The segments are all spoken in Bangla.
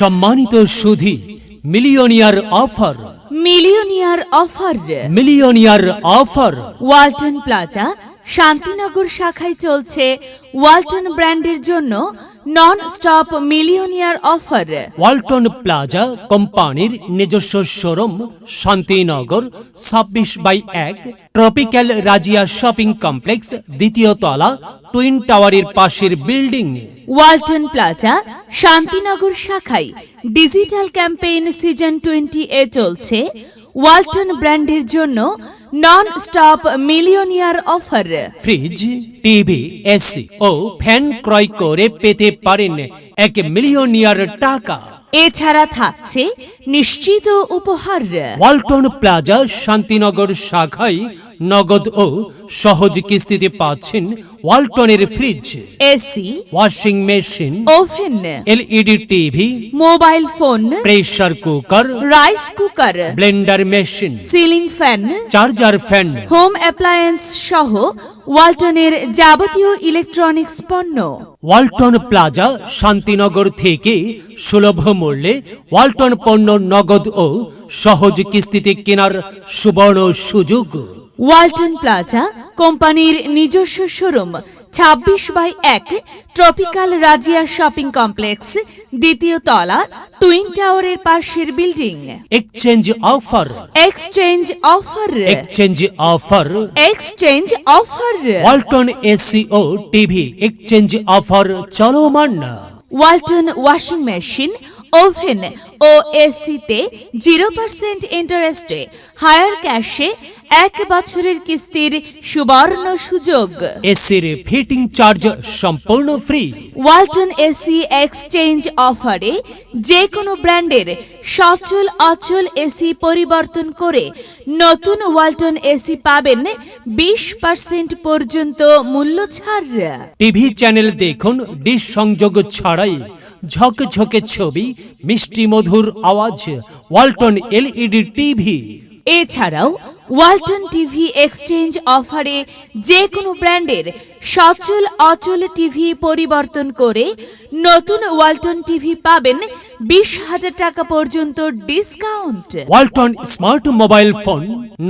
সম্মানিত সুধী millionaire offer. Millionaire offer. Millionaire offer. Walton plaza Shantinagar শাখায় চলছে ওয়ালটন ব্র্যান্ডের জন্য non stop millionaire offer. Walton plaza কোম্পানির নিজস্ব শোরুম শান্তিনগর ছাব্বিশ বাই এক ট্রপিক্যাল রাজিয়া শপিং কমপ্লেক্স দ্বিতীয় তলা টুইন টাওয়ারের পাশের বিল্ডিং। ওয়ালটন প্লাজা শান্তিনগর শাখায় ডিজিটাল ক্যাম্পেইন সিজন টোয়েন্টি এ চলছে। ওয়ালটন ব্র্যান্ডের জন্য non stop millionaire offer fridge TV AC ও ফ্যান ক্রয় করে পেতে পারেন এক মিলিয়নিয়ার টাকা। এছাড়া থাকছে নিশ্চিত উপহার। ওয়ালটন প্লাজা শান্তিনগর শাখায় নগদ ও সহজ কিস্তিতে পাচ্ছেন ওয়ালটনের fridge AC washing machine oven LED TV mobile phone pressure cooker rice cooker blender machine ceiling fan charger fan home appliance সহ ওয়ালটনের যাবতীয় ইলেকট্রনিক্স পণ্য। ওয়ালটন প্লাজা শান্তিনগর থেকে সুলভ মূল্যে ওয়ালটন পণ্য নগদ ও সহজ কিস্তিতে কেনার সুবর্ণ সুযোগ। ওয়ালটন প্লাজা কোম্পানির নিজস্ব শোরুম ছাব্বিশ বাই এক ট্রপিক্যাল রাজিয়া শপিং কমপ্লেক্স দ্বিতীয় তলা টুইন টাওয়ারের পাশের building. Exchange offer exchange offer exchange offer exchange offer Walton AC ও টিভি এক্সচেঞ্জ অফার চলমান। ওয়ালটন ওয়াশিং মেশিন ওভেন ও এসিতে জিরো পার্সেন্ট ইন্টারেস্টে হায়ার ক্যাশে এক বছরের কিস্তির সুবর্ণ সুযোগ। এসির ফিটিং চার্জ সম্পূর্ণ ফ্রি। ওয়ালটন এসি এক্সচেঞ্জ অফারে যে কোনো ব্র্যান্ডের সচল অচল এসি পরিবর্তন করে নতুন ওয়ালটন এসি পাবেন বিশ পার্সেন্ট পর্যন্ত মূল্য ছাড়। টিভি চ্যানেল দেখুন ডিশ সংযোগ ছাড়াই ঝকঝকে ছবি মিষ্টি মধুর আওয়াজ ওয়ালটন এলইডি টিভি। এছাড়াও ওয়ালটন টিভি এক্সচেঞ্জ অফারে যে কোনো ব্র্যান্ডের সচল অচল টিভি পরিবর্তন করে নতুন ওয়ালটন টিভি পাবেন বিশ হাজার টাকা পর্যন্ত discount Walton smart mobile phone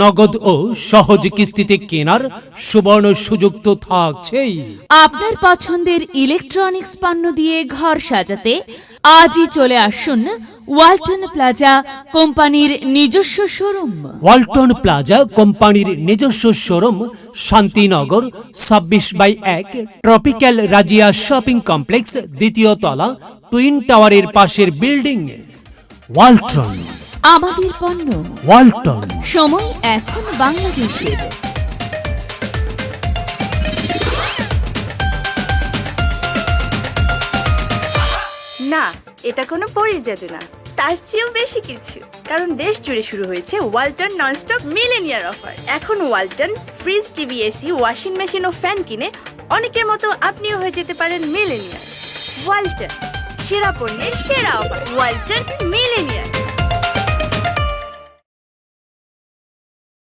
নগদ ও সহজ কিস্তিতে কেনার সুবর্ণ সুযোগ তো থাকছেই। আপনার পছন্দের ইলেকট্রনিক্স পণ্য দিয়ে ঘর সাজাতে আজই চলে আসুন ওয়ালটন প্লাজা কোম্পানির নিজস্ব শোরুম। ওয়ালটন প্লাজা কোম্পানির নিজস্ব শোরুম শান্তিনগর ছাব্বিশ বাই এক ট্রপিক্যাল রাজিয়া শপিং কমপ্লেক্স দ্বিতীয় তলা টুইন টাওয়ারের পাশের বিল্ডিং। ওয়ালটন। আমাদের পণ্য। ওয়ালটন। সময় এখন বাংলাদেশের। এটা কোনো পরীর জাদু না। তার চেয়েও বেশি কিছু। কারণ দেশ জুড়ে শুরু হয়েছে ওয়ালটন ননস্টপ মিলেনিয়ার অফার। এখন Walton fridge, TV, AC, washing machine ও ফ্যান কিনে অনেকের মতো আপনিও হয়ে যেতে পারেন মিলেনিয়ার ওয়ালটন, সেরা পণ্যের সেরা অফার। ওয়ালটন মিলেনিয়ার